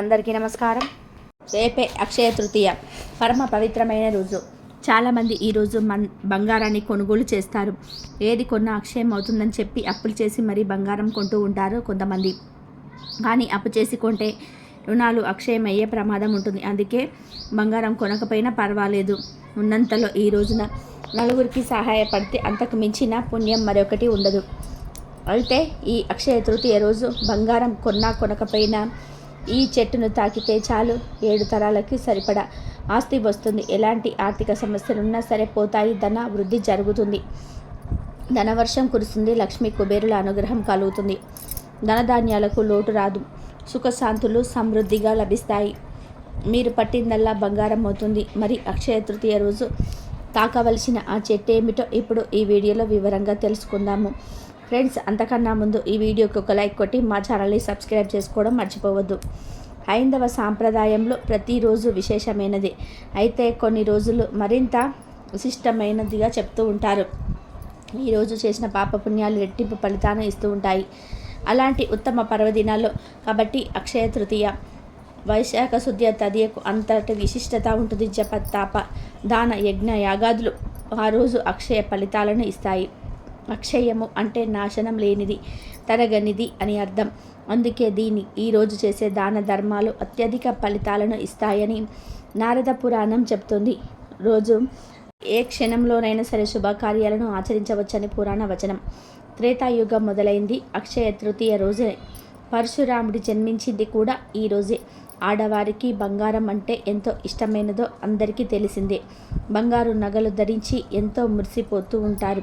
అందరికీ నమస్కారం. రేపే అక్షయ తృతీయ. పరమ పవిత్రమైన రోజు. చాలామంది ఈరోజు మన్ బంగారాన్ని కొనుగోలు చేస్తారు. ఏది కొన్నా అక్షయం అవుతుందని చెప్పి అప్పులు చేసి మరీ బంగారం కొంటూ ఉంటారు కొంతమంది. కానీ అప్పు చేసి కొంటే రుణాలు అక్షయం అయ్యే ప్రమాదం ఉంటుంది. అందుకే బంగారం కొనకపోయినా పర్వాలేదు. ఉన్నంతలో ఈ రోజున నలుగురికి సహాయపడితే అంతకు మించిన పుణ్యం మరొకటి ఉండదు. అయితే ఈ అక్షయ తృతీయ రోజు బంగారం కొన్నా కొనకపోయినా ఈ చెట్టును తాకితే చాలు. ఏడు తరాలకి సరిపడా ఆస్తి వస్తుంది. ఎలాంటి ఆర్థిక సమస్యలున్నా సరే పోతాయి. ధన వృద్ధి జరుగుతుంది. ధనవర్షం కురుస్తుంది. లక్ష్మి కుబేరుల అనుగ్రహం కలుగుతుంది. ధనధాన్యాలకు లోటు రాదు. సుఖశాంతులు సమృద్ధిగా లభిస్తాయి. మీరు పట్టిందల్లా బంగారం అవుతుంది. మరి అక్షయ తృతీయ రోజు తాకవలసిన ఆ చెట్టు ఏమిటో ఇప్పుడు ఈ వీడియోలో వివరంగా తెలుసుకుందాము. ఫ్రెండ్స్ అంతకన్నా ముందు ఈ వీడియోకి ఒక లైక్ కొట్టి మా ఛానల్ని సబ్స్క్రైబ్ చేసుకోవడం మర్చిపోవద్దు. హైందవ సాంప్రదాయంలో ప్రతిరోజు విశేషమైనది. అయితే కొన్ని రోజులు మరింత విశిష్టమైనదిగా చెప్తూ ఉంటారు. ఈరోజు చేసిన పాపపుణ్యాలు రెట్టింపు ఫలితాన్ని ఇస్తూ ఉంటాయి. అలాంటి ఉత్తమ పర్వదినాల్లో కాబట్టి అక్షయ తృతీయ వైశాఖ శుద్ధ తదియకు అంతటి విశిష్టత ఉంటుంది జప తాప దాన యజ్ఞ యాగాదులు. ఆ రోజు అక్షయ ఫలితాలను ఇస్తాయి. అక్షయము అంటే నాశనం లేనిది తరగనిది అని అర్థం. అందుకే దీని ఈరోజు చేసే దాన ధర్మాలు అత్యధిక ఫలితాలను ఇస్తాయని నారద పురాణం చెప్తుంది. రోజు ఏ క్షణంలోనైనా సరే శుభకార్యాలను ఆచరించవచ్చని పురాణ వచనం. త్రేతాయుగం మొదలైంది అక్షయ తృతీయ రోజే. పరశురాముడి జన్మించింది కూడా ఈ రోజే. ఆడవారికి బంగారం అంటే ఎంతో ఇష్టమైనదో అందరికీ తెలిసిందే. బంగారు నగలు ధరించి ఎంతో మురిసిపోతూ ఉంటారు.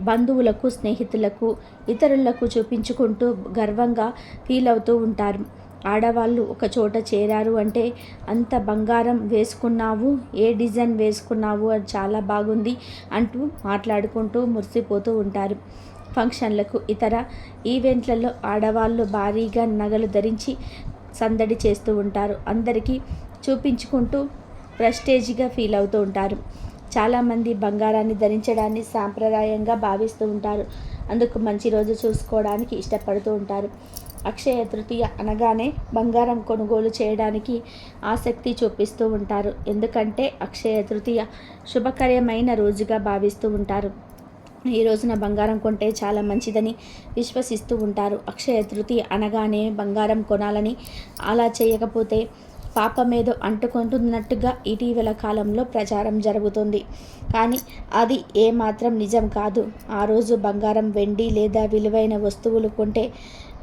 బంధువులకు స్నేహితులకు ఇతరులకు చూపించుకుంటూ గర్వంగా ఫీల్ అవుతూ ఉంటారు. ఆడవాళ్ళు ఒక చోట చేరారు అంటే అంత బంగారం వేసుకున్నావు ఏ డిజైన్ వేసుకున్నావు అది చాలా బాగుంది అంటూ మాట్లాడుకుంటూ మురిసిపోతూ ఉంటారు. ఫంక్షన్లకు ఇతర ఈవెంట్లలో ఆడవాళ్ళు భారీగా నగలు ధరించి సందడి చేస్తూ ఉంటారు. అందరికీ చూపించుకుంటూ ప్రెస్టేజ్గా ఫీల్ అవుతూ ఉంటారు. చాలామంది బంగారాన్ని ధరించడాన్ని సాంప్రదాయంగా భావిస్తూ ఉంటారు. అందుకు మంచి రోజు చూసుకోవడానికి ఇష్టపడుతూ ఉంటారు. అక్షయ తృతీయ అనగానే బంగారం కొనుగోలు చేయడానికి ఆసక్తి చూపిస్తూ ఉంటారు. ఎందుకంటే అక్షయ తృతీయ శుభకరమైన రోజుగా భావిస్తూ ఉంటారు. ఈ రోజున బంగారం కొంటే చాలా మంచిదని విశ్వసిస్తూ ఉంటారు. అక్షయ తృతీయ అనగానే బంగారం కొనాలని అలా చేయకపోతే పాపమేదో అంటుకుంటున్నట్టుగా ఇటీవల కాలంలో ప్రచారం జరుగుతుంది. కానీ అది ఏమాత్రం నిజం కాదు. ఆ రోజు బంగారం వెండి లేదా విలువైన వస్తువులు కొంటే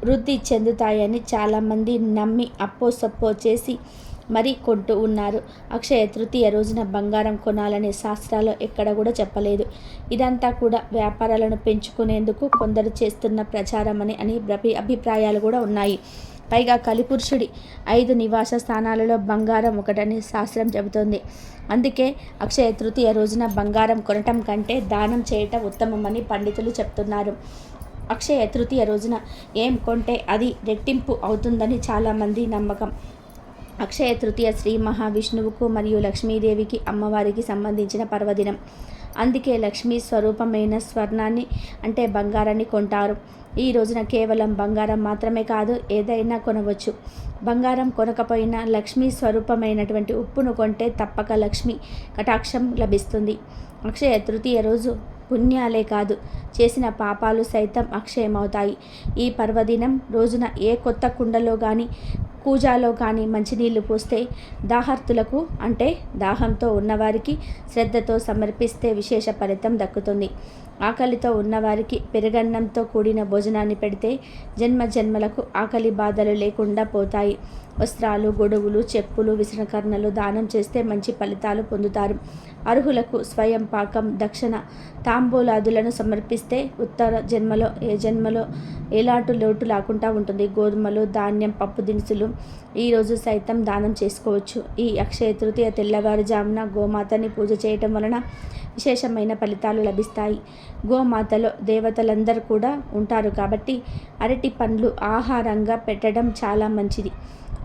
వృద్ధి చెందుతాయని చాలామంది నమ్మి అప్పో సప్పో చేసి మరీ కొంటూ ఉన్నారు. అక్షయ తృతీయ రోజున బంగారం కొనాలనే శాస్త్రాలు ఎక్కడ కూడా చెప్పలేదు. ఇదంతా కూడా వ్యాపారాలను పెంచుకునేందుకు కొందరు చేస్తున్న ప్రచారం అని అని అభిప్రాయాలు కూడా ఉన్నాయి. పైగా కలిపురుషుడి ఐదు నివాస స్థానాలలో బంగారం ఒకటని శాస్త్రం చెబుతోంది. అందుకే అక్షయ తృతీయ రోజున బంగారం కొనటం కంటే దానం చేయటం ఉత్తమమని పండితులు చెప్తున్నారు. అక్షయ తృతీయ రోజున ఏం కొంటే అది రెట్టింపు అవుతుందని చాలామంది నమ్మకం. అక్షయ తృతీయ శ్రీ మహావిష్ణువుకు మరియు లక్ష్మీదేవికి అమ్మవారికి సంబంధించిన పర్వదినం. అందుకే లక్ష్మీ స్వరూపమైన స్వర్ణాన్ని అంటే బంగారాన్ని కొంటారు. ఈ రోజున కేవలం బంగారం మాత్రమే కాదు ఏదైనా కొనవచ్చు. బంగారం కొనకపోయినా లక్ష్మీ స్వరూపమైనటువంటి ఉప్పును కొంటే తప్పక లక్ష్మి కటాక్షం లభిస్తుంది. అక్షయ తృతీయ రోజు పుణ్యాలే కాదు చేసిన పాపాలు సైతం అక్షయమవుతాయి. ఈ పర్వదినం రోజున ఏ కొత్త కుండలో కానీ కూజాలో కానీ మంచినీళ్ళు పోస్తే దాహార్తులకు అంటే దాహంతో ఉన్నవారికి శ్రద్ధతో సమర్పిస్తే విశేష ఫలితం దక్కుతుంది. ఆకలితో ఉన్నవారికి పెరుగన్నంతో కూడిన భోజనాన్ని పెడితే జన్మ జన్మలకు ఆకలి బాధలు లేకుండా పోతాయి. వస్త్రాలు గొడుగులు చెప్పులు విసనకర్ణలు దానం చేస్తే మంచి ఫలితాలు పొందుతారు. అర్హులకు స్వయం పాకం దక్షిణ తాంబూలాదులను సమర్పిస్తే ఉత్తర జన్మలో ఏ జన్మలో ఎలాంటి లోటు లేకుండా ఉంటుంది. గోధుమలు ధాన్యం పప్పు దినుసులు ఈరోజు సైతం దానం చేసుకోవచ్చు. ఈ అక్షయ తృతీయ తెల్లవారుజామున గోమాతని పూజ చేయటం వలన విశేషమైన ఫలితాలు లభిస్తాయి. గోమాతలో దేవతలందరూ కూడా ఉంటారు కాబట్టి అరటి పండ్లు ఆహారంగా పెట్టడం చాలా మంచిది.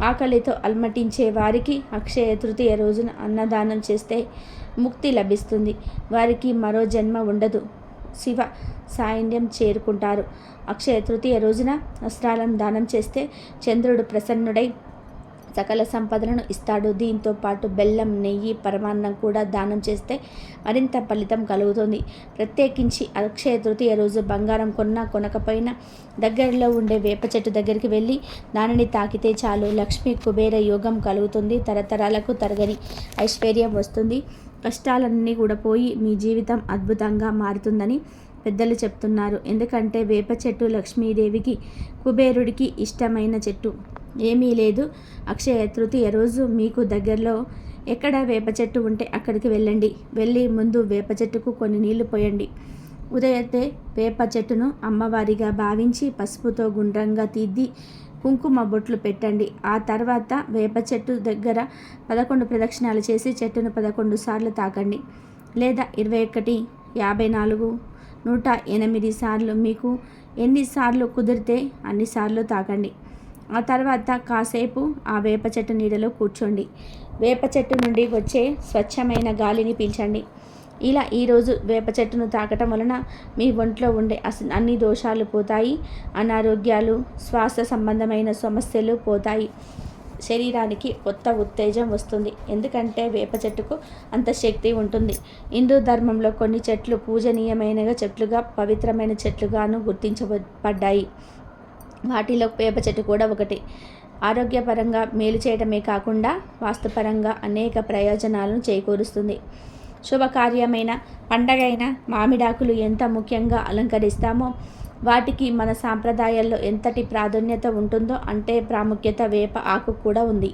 ఆకలితో అల్మటించే వారికి అక్షయ తృతీయ రోజున అన్నదానం చేస్తే ముక్తి లభిస్తుంది. వారికి మరో జన్మ ఉండదు. శివ సాయంత్రం చేరుకుంటారు. అక్షయ తృతీయ రోజున వస్త్రాలను దానం చేస్తే చంద్రుడు ప్రసన్నుడై సకల సంపదలను ఇస్తాడు. దీంతో పాటు బెల్లం నెయ్యి పరమాన్నం కూడా దానం చేస్తే మరింత ఫలితం కలుగుతుంది. ప్రత్యేకించి అక్షయ తృతీయ రోజు బంగారం కొన్నా కొనకపోయినా దగ్గరలో ఉండే వేప చెట్టు దగ్గరికి వెళ్ళి దానిని తాకితే చాలు. లక్ష్మీ కుబేర యోగం కలుగుతుంది. తరతరాలకు తరగని ఐశ్వర్యం వస్తుంది. కష్టాలన్నీ కూడా పోయి మీ జీవితం అద్భుతంగా మారుతుందని పెద్దలు చెప్తున్నారు. ఎందుకంటే వేప చెట్టు లక్ష్మీదేవికి కుబేరుడికి ఇష్టమైన చెట్టు. ఏమీ లేదు. అక్షయ తృతీయ రోజు మీకు దగ్గరలో ఎక్కడ వేప చెట్టు ఉంటే అక్కడికి వెళ్ళండి. వెళ్ళి ముందు వేప చెట్టుకు కొన్ని నీళ్ళు పోయండి. ఉదయతే వేప చెట్టును అమ్మవారిగా భావించి పసుపుతో గుండ్రంగా తీద్ది. కుంకుమ బొట్లు పెట్టండి. ఆ తర్వాత వేప చెట్టు దగ్గర పదకొండు ప్రదక్షిణాలు చేసి చెట్టును పదకొండు సార్లు తాకండి. లేదా ఇరవై ఒకటి యాభై నాలుగు నూట ఎనిమిది సార్లు మీకు ఎన్నిసార్లు కుదిరితే అన్నిసార్లు తాకండి. ఆ తర్వాత కాసేపు ఆ వేప చెట్టు నీడలో కూర్చోండి. వేప చెట్టు నుండి వచ్చే స్వచ్ఛమైన గాలిని పీల్చండి. ఇలా ఈరోజు వేప చెట్టును తాకటం వలన మీ ఒంట్లో ఉండే అసలు అన్ని దోషాలు పోతాయి. అనారోగ్యాలు శ్వాస సంబంధమైన సమస్యలు పోతాయి. శరీరానికి కొత్త ఉత్తేజం వస్తుంది. ఎందుకంటే వేప చెట్టుకు అంత శక్తి ఉంటుంది. హిందూ ధర్మంలో కొన్ని చెట్లు పూజనీయమైన చెట్లుగా పవిత్రమైన చెట్లుగాను గుర్తించబడ్డాయి. వాటిలో వేప చెట్టు కూడా ఒకటి. ఆరోగ్యపరంగా మేలు చేయడమే కాకుండా వాస్తుపరంగా అనేక ప్రయోజనాలను చేకూరుస్తుంది. శుభకార్యమైన పండగైన మామిడాకులు ఎంత ముఖ్యంగా అలంకరిస్తామో వాటికి మన సాంప్రదాయాల్లో ఎంతటి ప్రాధాన్యత ఉంటుందో అంటే ప్రాముఖ్యత వేప ఆకు కూడా ఉంది.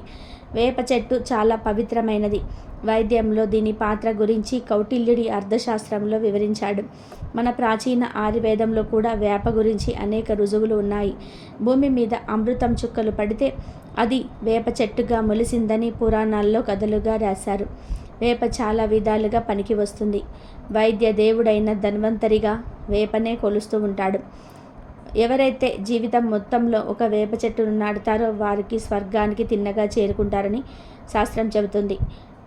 వేప చెట్టు చాలా పవిత్రమైనది. వైద్యంలో దీని పాత్ర గురించి కౌటిల్యుడి అర్థశాస్త్రంలో వివరించాడు. మన ప్రాచీన ఆయుర్వేదంలో కూడా వేప గురించి అనేక రుజువులు ఉన్నాయి. భూమి మీద అమృతం చుక్కలు పడితే అది వేప చెట్టుగా మొలిసిందని పురాణాల్లో కథలుగా రాశారు. వేప చాలా విధాలుగా పనికి వస్తుంది. వైద్య దేవుడైన ధన్వంతరిగా వేపనే కొలుస్తూ ఉంటాడు. ఎవరైతే జీవితం మొత్తంలో ఒక వేప చెట్టును నాటుతారో వారికి స్వర్గానికి తిన్నగా చేరుకుంటారని శాస్త్రం చెబుతుంది.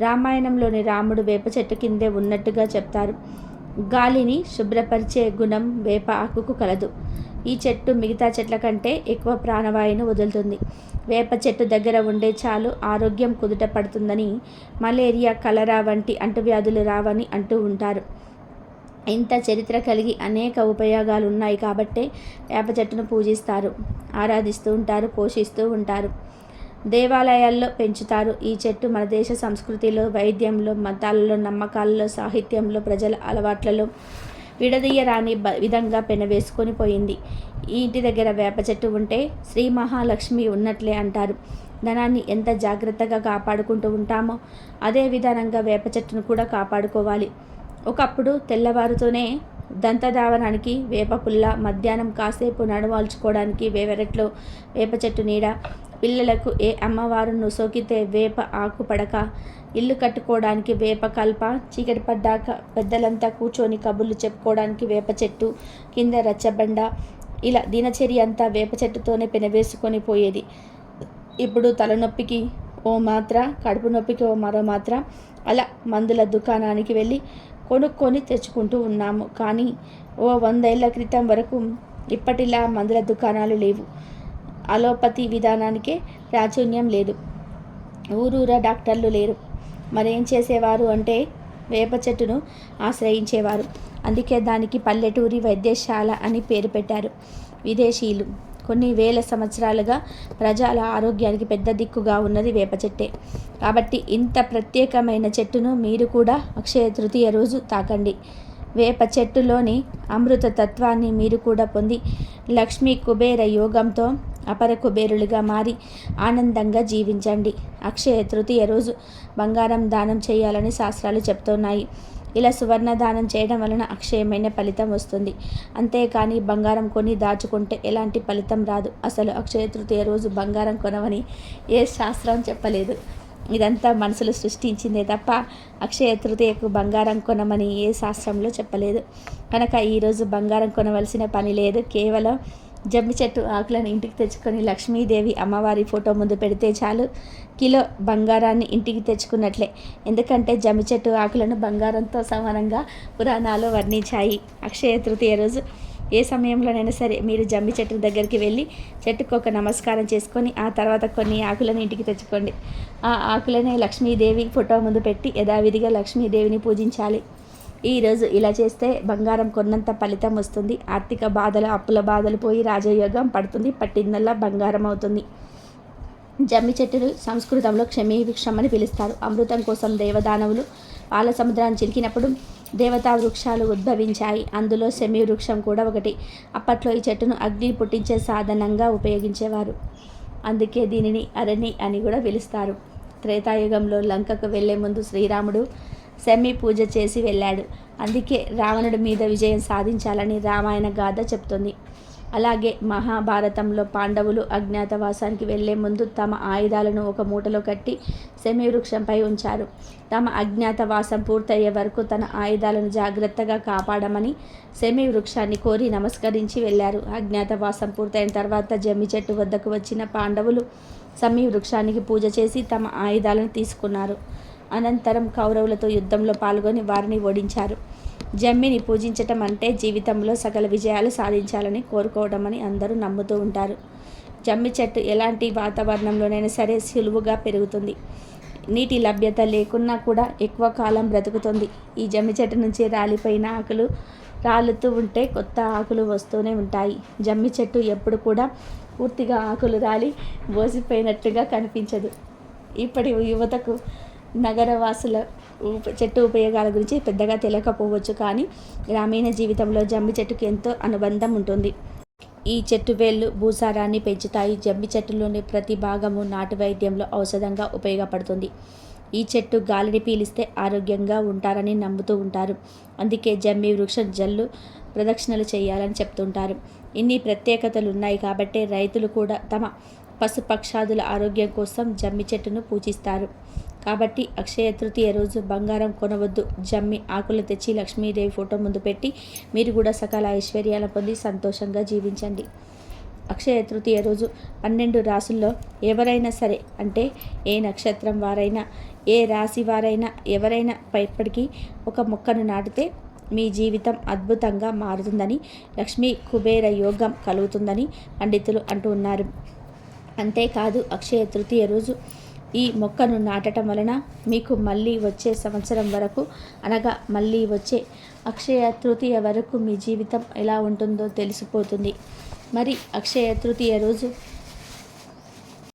రామాయణంలోని రాముడు వేప చెట్టు కిందే ఉన్నట్టుగా చెప్తారు. గాలిని శుభ్రపరిచే గుణం వేప ఆకుకు కలదు. ఈ చెట్టు మిగతా చెట్ల కంటే ఎక్కువ ప్రాణవాయువును వదులుతుంది. వేప చెట్టు దగ్గర ఉండే చాలు ఆరోగ్యం కుదుట పడుతుందని మలేరియా కలరా వంటి అంటువ్యాధులు రావని అంటూ ఉంటారు. ఇంత చరిత్ర కలిగి అనేక ఉపయోగాలు ఉన్నాయి కాబట్టే వేప చెట్టును పూజిస్తారు ఆరాధిస్తూ ఉంటారు పోషిస్తూ ఉంటారు. దేవాలయాల్లో పెంచుతారు. ఈ చెట్టు మన దేశ సంస్కృతిలో వైద్యంలో మతాలలో నమ్మకాలలో సాహిత్యంలో ప్రజల అలవాట్లలో విడదీయరాని విధంగా పెనవేసుకొని పోయింది. ఈ ఇంటి దగ్గర వేప చెట్టు ఉంటే శ్రీ మహాలక్ష్మి ఉన్నట్లే అంటారు. ధనాన్ని ఎంత జాగ్రత్తగా కాపాడుకుంటూ ఉంటామో అదే విధానంగా వేప చెట్టును కూడా కాపాడుకోవాలి. ఒకప్పుడు తెల్లవారుతోనే దంతధావనానికి వేప పుల్ల మధ్యాహ్నం కాసేపు నడవాల్చుకోవడానికి వేవెరట్లో వేప చెట్టు నీడ. పిల్లలకు ఏ అమ్మవారును సోకితే వేప ఆకు పడక. ఇల్లు కట్టుకోవడానికి వేప కల్ప చీకటి పడ్డాక పెద్దలంతా కూర్చొని కబుర్లు చెప్పుకోవడానికి వేప చెట్టు కింద రచ్చబండ ఇలా దినచర్య అంతా వేప చెట్టుతోనే పెనవేసుకొని పోయేది. ఇప్పుడు తలనొప్పికి ఓ మాత్ర కడుపు నొప్పికి ఓ మరో మాత్ర అలా మందుల దుకాణానికి వెళ్ళి కొనుక్కొని తెచ్చుకుంటూ ఉన్నాము. కానీ ఓ వందేళ్ళ క్రితం వరకు ఇప్పటిలా మందుల దుకాణాలు లేవు. అలోపతి విధానానికే ప్రాచుర్యం లేదు. ఊరూరా డాక్టర్లు లేరు. మరేం చేసేవారు అంటే వేప చెట్టును ఆశ్రయించేవారు. అందుకే దానికి పల్లెటూరి వైద్యశాల అని పేరు పెట్టారు. విదేశీయులు. కొన్ని వేల సంవత్సరాలుగా ప్రజల ఆరోగ్యానికి పెద్ద దిక్కుగా ఉన్నది వేప చెట్టే. కాబట్టి ఇంత ప్రత్యేకమైన చెట్టును మీరు కూడా అక్షయ తృతీయ రోజు తాకండి. వేప చెట్టులోని అమృత తత్వాన్ని మీరు కూడా పొంది లక్ష్మీ కుబేర యోగంతో అపర కుబేరులుగా మారి ఆనందంగా జీవించండి. అక్షయ తృతీయ రోజు బంగారం దానం చేయాలని శాస్త్రాలు చెప్తున్నాయి. ఇలా సువర్ణ దానం చేయడం వలన అక్షయమైన ఫలితం వస్తుంది. అంతేకాని బంగారం కొని దాచుకుంటే ఎలాంటి ఫలితం రాదు. అసలు అక్షయ తృతీయ రోజు బంగారం కొనవని ఏ శాస్త్రం చెప్పలేదు. ఇదంతా మనసులు సృష్టించిందే తప్ప అక్షయ తృతీయకు బంగారం కొనమని ఏ శాస్త్రంలో చెప్పలేదు. కనుక ఈరోజు బంగారం కొనవలసిన పని లేదు. కేవలం జమ్మి చెట్టు ఆకులను ఇంటికి తెచ్చుకొని లక్ష్మీదేవి అమ్మవారి ఫోటో ముందు పెడితే చాలు. కిలో బంగారాన్ని ఇంటికి తెచ్చుకున్నట్లే. ఎందుకంటే జమ్మి చెట్టు ఆకులను బంగారంతో సమానంగా పురాణాలు వర్ణించాయి. అక్షయ తృతీయ రోజు. ఏ సమయంలోనైనా సరే మీరు జమ్మి చెట్టు దగ్గరికి వెళ్ళి చెట్టుకు ఒక నమస్కారం చేసుకొని ఆ తర్వాత కొన్ని ఆకులను ఇంటికి తెచ్చుకోండి. ఆ ఆకులనే లక్ష్మీదేవి ఫోటో ముందు పెట్టి యథావిధిగా లక్ష్మీదేవిని పూజించాలి. ఈరోజు ఇలా చేస్తే బంగారం కొన్నంత ఫలితం వస్తుంది. ఆర్థిక బాధలు అప్పుల బాధలు పోయి రాజయోగం పడుతుంది. పట్టిందల్లా బంగారం అవుతుంది. జమ్మి చెట్టును సంస్కృతంలో క్షమీ అని పిలుస్తారు. అమృతం కోసం దేవదానవులు పాల సముద్రాన్ని చిలికినప్పుడు దేవతా వృక్షాలు ఉద్భవించాయి. అందులో శమీ వృక్షం కూడా ఒకటి. అప్పట్లో ఈ చెట్టును అగ్ని పుట్టించే సాధనంగా ఉపయోగించేవారు. అందుకే దీనిని అరణి అని కూడా పిలుస్తారు. త్రేతాయుగంలో లంకకు వెళ్ళే ముందు శ్రీరాముడు శమీ పూజ చేసి వెళ్ళాడు. అందుకే రావణుడి మీద విజయం సాధించాలని రామాయణ గాథ చెప్తుంది. అలాగే మహాభారతంలో పాండవులు అజ్ఞాతవాసానికి వెళ్ళే ముందు తమ ఆయుధాలను ఒక మూటలో కట్టి వృక్షంపై ఉంచారు. తమ అజ్ఞాతవాసం పూర్తయ్యే వరకు తన ఆయుధాలను జాగ్రత్తగా కాపాడమని సెమి వృక్షాన్ని కోరి నమస్కరించి వెళ్ళారు. అజ్ఞాతవాసం పూర్తయిన తర్వాత జమ్మి చెట్టు వద్దకు వచ్చిన పాండవులు శమి వృక్షానికి పూజ చేసి తమ ఆయుధాలను తీసుకున్నారు. అనంతరం కౌరవులతో యుద్ధంలో పాల్గొని వారిని ఓడించారు. జమ్మిని పూజించటం అంటే జీవితంలో సకల విజయాలు సాధించాలని కోరుకోవడమని అందరూ నమ్ముతూ ఉంటారు. జమ్మి చెట్టు ఎలాంటి వాతావరణంలోనైనా సరే సులువుగా పెరుగుతుంది. నీటి లభ్యత లేకున్నా కూడా ఎక్కువ కాలం బ్రతుకుతుంది. ఈ జమ్మి చెట్టు నుంచి రాలిపోయిన ఆకులు రాలుతూ ఉంటే కొత్త ఆకులు వస్తూనే ఉంటాయి. జమ్మి చెట్టు ఎప్పుడు కూడా పూర్తిగా ఆకులు రాలి బోసిపోయినట్టుగా కనిపించదు. ఇప్పటి యువతకు నగరవాసుల చెట్టు ఉపయోగాల గురించి పెద్దగా తెలియకపోవచ్చు కానీ గ్రామీణ జీవితంలో జమ్మి చెట్టుకు ఎంతో అనుబంధం ఉంటుంది. ఈ చెట్టు వేళ్ళు భూసారాన్ని పెంచుతాయి. జమ్మి చెట్టులోని ప్రతి భాగము నాటు వైద్యంలో ఔషధంగా ఉపయోగపడుతుంది. ఈ చెట్టు గాలిని పీలిస్తే ఆరోగ్యంగా ఉంటారని నమ్ముతూ ఉంటారు. అందుకే జమ్మి వృక్షం జల్లు ప్రదక్షిణలు చేయాలని చెప్తుంటారు. ఇన్ని ప్రత్యేకతలు ఉన్నాయి కాబట్టి రైతులు కూడా తమ పశుపక్షాదుల ఆరోగ్యం కోసం జమ్మి చెట్టును పూజిస్తారు. కాబట్టి అక్షయ తృతీయ రోజు బంగారం కొనవద్దు. జమ్మి ఆకులు తెచ్చి లక్ష్మీదేవి ఫోటో ముందు పెట్టి మీరు కూడా సకాల ఐశ్వర్యాలను పొంది సంతోషంగా జీవించండి. అక్షయ తృతీయ రోజు పన్నెండు రాసుల్లో ఎవరైనా సరే అంటే ఏ నక్షత్రం వారైనా ఏ రాశి వారైనా ఎవరైనా ఇప్పటికీ ఒక మొక్కను నాటితే మీ జీవితం అద్భుతంగా మారుతుందని లక్ష్మీ కుబేర యోగం కలుగుతుందని పండితులు అంటూ ఉన్నారు. అంతేకాదు అక్షయ తృతీయ రోజు ఈ మొక్కను నాటడం వలన మీకు మళ్ళీ వచ్చే సంవత్సరం వరకు అనగా మళ్ళీ వచ్చే అక్షయ తృతీయ వరకు మీ జీవితం ఎలా ఉంటుందో తెలిసిపోతుంది. మరి అక్షయ తృతీయ రోజు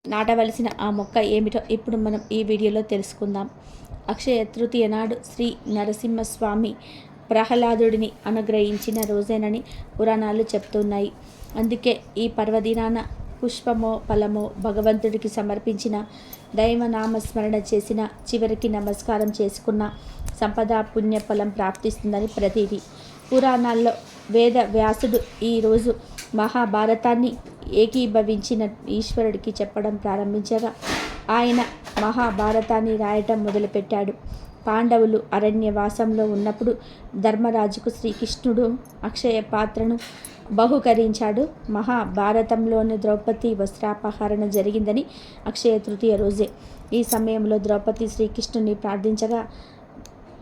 నాటవలసిన ఆ మొక్క ఏమిటో ఇప్పుడు మనం ఈ వీడియోలో తెలుసుకుందాం. అక్షయ తృతీయ నాడు శ్రీ నరసింహస్వామి ప్రహ్లాదుడిని అనుగ్రహించిన రోజేనని పురాణాలు చెప్తున్నాయి. అందుకే ఈ పర్వదినాన పుష్పమో ఫలమో భగవంతుడికి సమర్పించిన దైవనామస్మరణ చేసిన చివరికి నమస్కారం చేసుకున్న సంపద పుణ్యఫలం ప్రాప్తిస్తుందని ప్రతీది పురాణాల్లో వేద వ్యాసుడు ఈరోజు మహాభారతాన్ని ఏకీభవించిన ఈశ్వరుడికి చెప్పడం ప్రారంభించగా ఆయన మహాభారతాన్ని రాయటం మొదలుపెట్టాడు. పాండవులు అరణ్యవాసంలో ఉన్నప్పుడు ధర్మరాజుకు శ్రీకృష్ణుడు అక్షయ పాత్రను బహుకరించాడు. మహాభారతంలోని ద్రౌపది వస్త్రాపహరణ జరిగిందని అక్షయ తృతీయ రోజే. ఈ సమయంలో ద్రౌపది శ్రీకృష్ణుని ప్రార్థించగా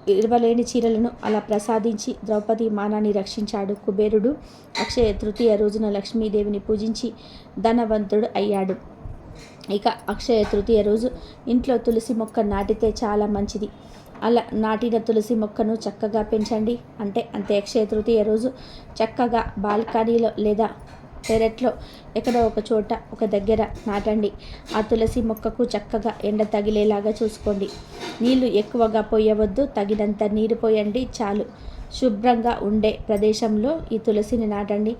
ఇరవలేని చీరలను అలా ప్రసాదించి ద్రౌపది మానాన్ని రక్షించాడు. కుబేరుడు అక్షయ తృతీయ రోజున లక్ష్మీదేవిని పూజించి ధనవంతుడు అయ్యాడు. ఇక అక్షయ తృతీయ రోజు ఇంట్లో తులసి మొక్క నాటితే చాలా మంచిది. అలా నాటిన తులసి మొక్కను చక్కగా పెంచండి. అంటే అంతే అక్షయ తృతీయ రోజు. చక్కగా బాల్కనీలో లేదా పెరట్లో ఎక్కడో ఒక చోట ఒక దగ్గర నాటండి. ఆ తులసి మొక్కకు చక్కగా ఎండ తగిలేలాగా చూసుకోండి. నీళ్ళు ఎక్కువగా పోయవద్దు. తగినంత నీరు పోయండి. చాలు. శుభ్రంగా ఉండే ప్రదేశంలో ఈ తులసిని నాటండి.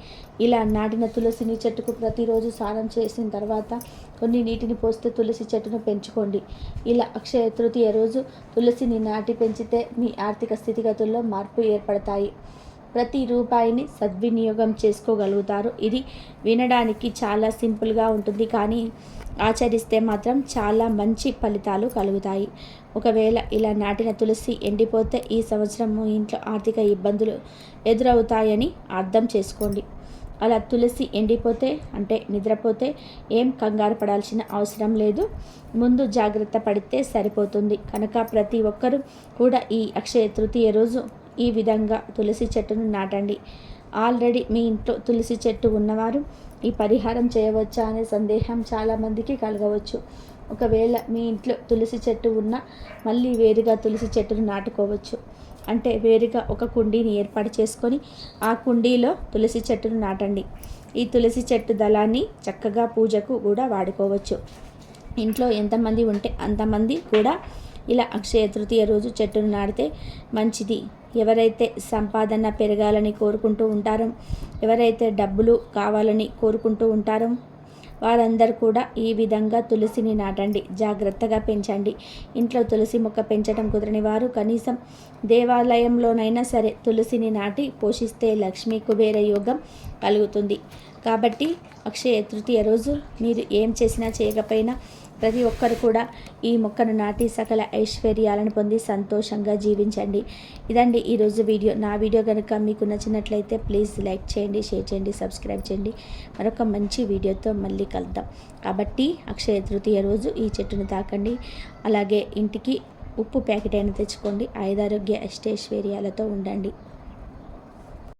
ఇలా నాటిన తులసిని చెట్టుకు ప్రతిరోజు స్నానం చేసిన తర్వాత కొన్ని నీటిని పోస్తే తులసి చెట్టును పెంచుకోండి. ఇలా అక్షయ తృతీయ రోజు తులసిని నాటి పెంచితే మీ ఆర్థిక స్థితిగతుల్లో మార్పు ఏర్పడతాయి. ప్రతి రూపాయిని సద్వినియోగం చేసుకోగలుగుతారు. ఇది వినడానికి చాలా సింపుల్గా ఉంటుంది. కానీ ఆచరిస్తే మాత్రం చాలా మంచి ఫలితాలు కలుగుతాయి. ఒకవేళ ఇలా నాటిన తులసి ఎండిపోతే ఈ సంవత్సరం ఇంట్లో ఆర్థిక ఇబ్బందులు ఎదురవుతాయని అర్థం చేసుకోండి. అలా తులసి ఎండిపోతే అంటే నిద్రపోతే ఏం కంగారు పడాల్సిన అవసరం లేదు. ముందు జాగ్రత్త పడితే సరిపోతుంది. కనుక ప్రతి ఒక్కరూ కూడా ఈ అక్షయ తృతీయ రోజు ఈ విధంగా తులసి చెట్టును నాటండి. ఆల్రెడీ మీ ఇంట్లో తులసి చెట్టు ఉన్నవారు ఈ పరిహారం చేయవచ్చా అనే సందేహం చాలామందికి కలగవచ్చు. ఒకవేళ మీ ఇంట్లో తులసి చెట్టు ఉన్నా మళ్ళీ వేరుగా తులసి చెట్టును నాటుకోవచ్చు. అంటే వేరుగా ఒక కుండీని ఏర్పాటు చేసుకొని ఆ కుండీలో తులసి చెట్టును నాటండి. ఈ తులసి చెట్టు దళాన్ని చక్కగా పూజకు కూడా వాడుకోవచ్చు. ఇంట్లో ఎంతమంది ఉంటే అంతమంది కూడా ఇలా అక్షయ తృతీయ రోజు చెట్టును నాటితే మంచిది. ఎవరైతే సంపాదన పెరగాలని కోరుకుంటూ ఉంటారో ఎవరైతే డబ్బులు కావాలని కోరుకుంటూ ఉంటారో వారందరూ కూడా ఈ విధంగా తులసిని నాటండి. జాగ్రత్తగా పెంచండి. ఇంట్లో తులసి మొక్క పెంచడం కుదరని వారు కనీసం దేవాలయంలోనైనా సరే తులసిని నాటి పోషిస్తే లక్ష్మీ కుబేర యోగం కలుగుతుంది. కాబట్టి అక్షయ తృతీయ రోజు మీరు ఏం చేసినా చేయకపోయినా ప్రతి ఒక్కరు కూడా ఈ మొక్కను నాటి సకల ఐశ్వర్యాలను పొంది సంతోషంగా జీవించండి. ఇదండి ఈరోజు వీడియో. నా వీడియో కనుక మీకు నచ్చినట్లయితే ప్లీజ్ లైక్ చేయండి షేర్ చేయండి సబ్స్క్రైబ్ చేయండి. మరొక మంచి వీడియోతో మళ్ళీ కలుద్దాం. కాబట్టి అక్షయ తృతీయ రోజు ఈ చెట్టును తాకండి. అలాగే ఇంటికి ఉప్పు ప్యాకెట్ అయినా తెచ్చుకోండి. ఆయుధారోగ్య అష్టైశ్వర్యాలతో ఉండండి.